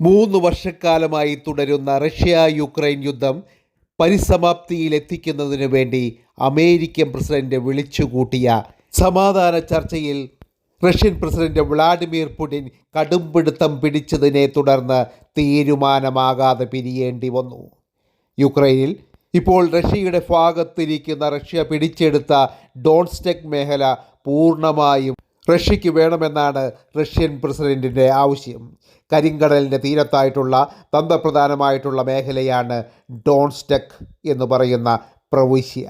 മൂന്ന് വർഷക്കാലമായി തുടരുന്ന റഷ്യ യുക്രൈൻ യുദ്ധം പരിസമാപ്തിയിലെത്തിക്കുന്നതിനു വേണ്ടി അമേരിക്കൻ പ്രസിഡന്റ് വിളിച്ചുകൂട്ടിയ സമാധാന ചർച്ചയിൽ റഷ്യൻ പ്രസിഡന്റ് വ്ളാഡിമിർ പുടിൻ കടുംപിടുത്തം പിടിച്ചതിനെ തുടർന്ന് തീരുമാനമാകാതെ പിരിയേണ്ടി വന്നു. യുക്രൈനിൽ ഇപ്പോൾ റഷ്യയുടെ ഭാഗത്തിരിക്കുന്ന റഷ്യ പിടിച്ചെടുത്ത ഡോൺസ്റ്റെക് മേഖല പൂർണമായും റഷ്യയ്ക്ക് വേണമെന്നാണ് റഷ്യൻ പ്രസിഡന്റിന്റെ ആവശ്യം. കരിങ്കടലിന്റെ തീരത്തായിട്ടുള്ള തന്ത്രപ്രധാനമായിട്ടുള്ള മേഖലയാണ് ഡോൺസ്റ്റെക് എന്ന് പറയുന്ന പ്രവിശ്യ.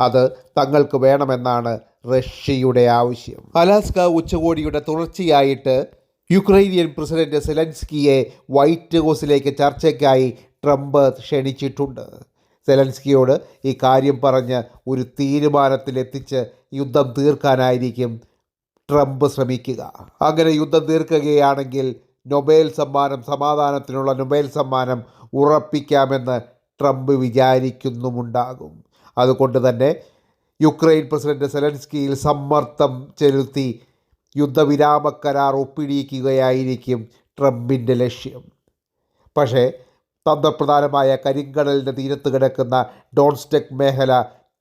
അത് തങ്ങൾക്ക് വേണമെന്നാണ് റഷ്യയുടെ ആവശ്യം. അലാസ്ക ഉച്ചകോടിയുടെ തുടർച്ചയായിട്ട് യുക്രൈനിയൻ പ്രസിഡന്റ് സെലൻസ്കിയെ വൈറ്റ് ഹൗസിലേക്ക് ചർച്ചയ്ക്കായി ട്രംപ് ക്ഷണിച്ചിട്ടുണ്ട്. സെലൻസ്കിയോട് ഈ കാര്യം പറഞ്ഞ് ഒരു തീരുമാനത്തിലെത്തിച്ച് യുദ്ധം തീർക്കാനായിരിക്കും ട്രംപ് ശ്രമിക്കുക. അങ്ങനെ യുദ്ധം തീർക്കുകയാണെങ്കിൽ നൊബേൽ സമ്മാനം സമാധാനത്തിനുള്ള നൊബേൽ സമ്മാനം ഉറപ്പിക്കാമെന്ന് ട്രംപ് വിചാരിക്കുന്നുമുണ്ടാകും. അതുകൊണ്ട് തന്നെ യുക്രൈൻ പ്രസിഡന്റ് സെലൻസ്കിയിൽ സമ്മർദ്ദം ചെലുത്തി യുദ്ധവിരാമ കരാർ ഒപ്പിടിയിക്കുകയായിരിക്കും ട്രംപിന്റെ ലക്ഷ്യം. പക്ഷേ തന്ത്രപ്രധാനമായ കരിങ്കടലിന്റെ തീരത്ത് കിടക്കുന്ന ഡോൺസ്റ്റെക് മേഖല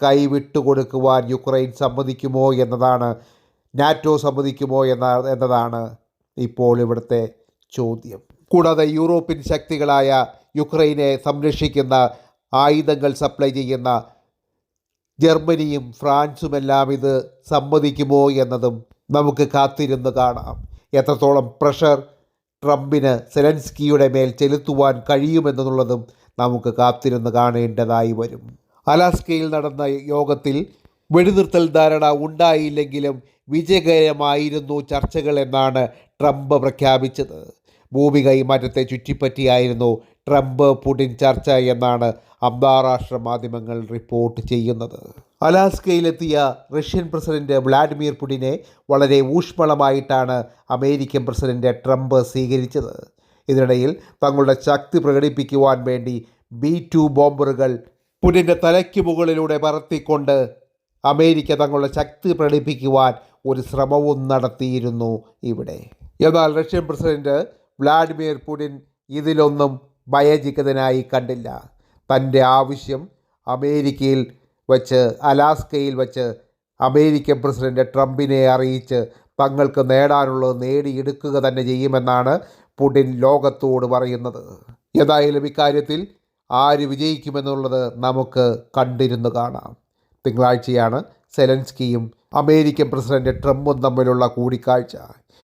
കൈവിട്ടുകൊടുക്കുവാൻ യുക്രൈൻ സമ്മതിക്കുമോ എന്നതാണ് നാറ്റോ സമ്മതിക്കുമോ എന്ന എന്നതാണ് ഇപ്പോൾ ഇവിടുത്തെ ചോദ്യം. കൂടാതെ യൂറോപ്യൻ ശക്തികളായ യുക്രൈനെ സംരക്ഷിക്കുന്ന ആയുധങ്ങൾ സപ്ലൈ ചെയ്യുന്ന ജർമ്മനിയും ഫ്രാൻസുമെല്ലാം ഇത് സമ്മതിക്കുമോ എന്നതും നമുക്ക് കാത്തിരുന്ന് കാണാം. എത്രത്തോളം പ്രഷർ ട്രംപിന് സെലൻസ്കിയുടെ മേൽ ചെലുത്തുവാൻ കഴിയുമെന്നുള്ളതും നമുക്ക് കാത്തിരുന്ന് കാണേണ്ടതായി വരും. അലാസ്കയിൽ നടന്ന യോഗത്തിൽ വെടിനിർത്തൽ ധാരണ ഉണ്ടായില്ലെങ്കിലും വിജയകരമായിരുന്നു ചർച്ചകൾ എന്നാണ് ട്രംപ് പ്രഖ്യാപിച്ചത്. ഭൂമി കൈമാറ്റത്തെ ചുറ്റിപ്പറ്റിയായിരുന്നു ട്രംപ് പുടിൻ ചർച്ച എന്നാണ് അന്താരാഷ്ട്ര മാധ്യമങ്ങൾ റിപ്പോർട്ട് ചെയ്യുന്നത്. അലാസ്കയിലെത്തിയ റഷ്യൻ പ്രസിഡന്റ് വ്ളാഡിമിർ പുടിനെ വളരെ ഊഷ്മളമായിട്ടാണ് അമേരിക്കൻ പ്രസിഡന്റ് ട്രംപ് സ്വീകരിച്ചത്. ഇതിനിടയിൽ തങ്ങളുടെ ശക്തി പ്രകടിപ്പിക്കുവാൻ വേണ്ടി ബി ടു ബോംബറുകൾ പുടിന്റെ തലയ്ക്ക് മുകളിലൂടെ പറത്തിക്കൊണ്ട് അമേരിക്ക തങ്ങളുടെ ശക്തി പ്രകടിപ്പിക്കുവാൻ ഒരു ശ്രമവും നടത്തിയിരുന്നു ഇവിടെ. എന്നാൽ റഷ്യൻ പ്രസിഡന്റ് വ്ളാഡിമിർ പുടിൻ ഇതിലൊന്നും ഭയചിക്കതിനായി കണ്ടില്ല. തന്റെ ആവശ്യം അമേരിക്കയിൽ വച്ച് അലാസ്കയിൽ വച്ച് അമേരിക്കൻ പ്രസിഡന്റ് ട്രംപിനെ അറിയിച്ച് തങ്ങൾക്ക് നേടാനുള്ളത് നേടിയെടുക്കുക തന്നെ ചെയ്യുമെന്നാണ് പുടിൻ ലോകത്തോട് പറയുന്നത്. ഏതായാലും ഇക്കാര്യത്തിൽ ആര് വിജയിക്കുമെന്നുള്ളത് നമുക്ക് കണ്ടിരുന്നു കാണാം. തിങ്കളാഴ്ചയാണ് സെലൻസ്കിയും അമേരിക്കൻ പ്രസിഡന്റ് ട്രംപും തമ്മിലുള്ള കൂടിക്കാഴ്ച.